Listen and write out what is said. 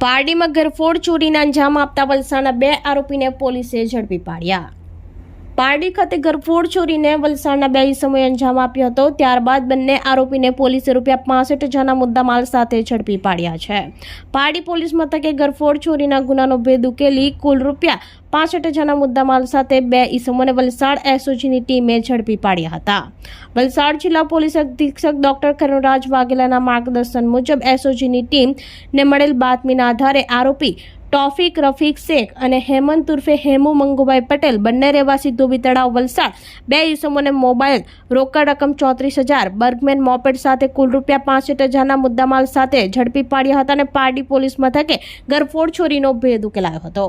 પારડીમાં ઘરફોડ ચોરીના અંજામ આપતા વલસાડના બે આરોપીને પોલીસે ઝડપી પાડ્યા. પારડી ખાતે ઘરફોડ ચોરીને વલસાડના બે ઇસમોએ અંજામ આપ્યો હતો. ત્યારબાદ બંને આરોપીને પોલીસે રૂપિયા પાસઠ હજારના મુદ્દામાલ સાથે ઝડપી પાડ્યા છે. પારડી પોલીસ મથકે ઘરફોડ ચોરીના ગુનાનો ભેદ ઉકેલી કુલ રૂપિયા પાસઠ હજારના મુદ્દામાલ સાથે બે ઈસમોને વલસાડ એસઓજીની ટીમે ઝડપી પાડ્યા હતા. વલસાડ જિલ્લા પોલીસ અધિક્ષક ડોક્ટર કરુણરાજ વાઘેલાના માર્ગદર્શન મુજબ એસઓજીની ટીમને મળેલ બાતમીના આધારે આરોપી ટોફિક, રફીક શેખ અને હેમંત ઉર્ફે હેમુ મંગુભાઈ પટેલ બંને રહેવાસી ધોબી તળાવ વલસાડ. બે ઈસમોને મોબાઈલ, રોકડ રકમ ચોત્રીસ હજાર, બર્ગમેન મોપેડ સાથે કુલ રૂપિયા પાસઠ હજારના મુદ્દામાલ સાથે ઝડપી પાડ્યા હતા અને પારડી પોલીસ મથકે ગરફોડ ચોરીનો ભેદ ઉકેલાયો હતો.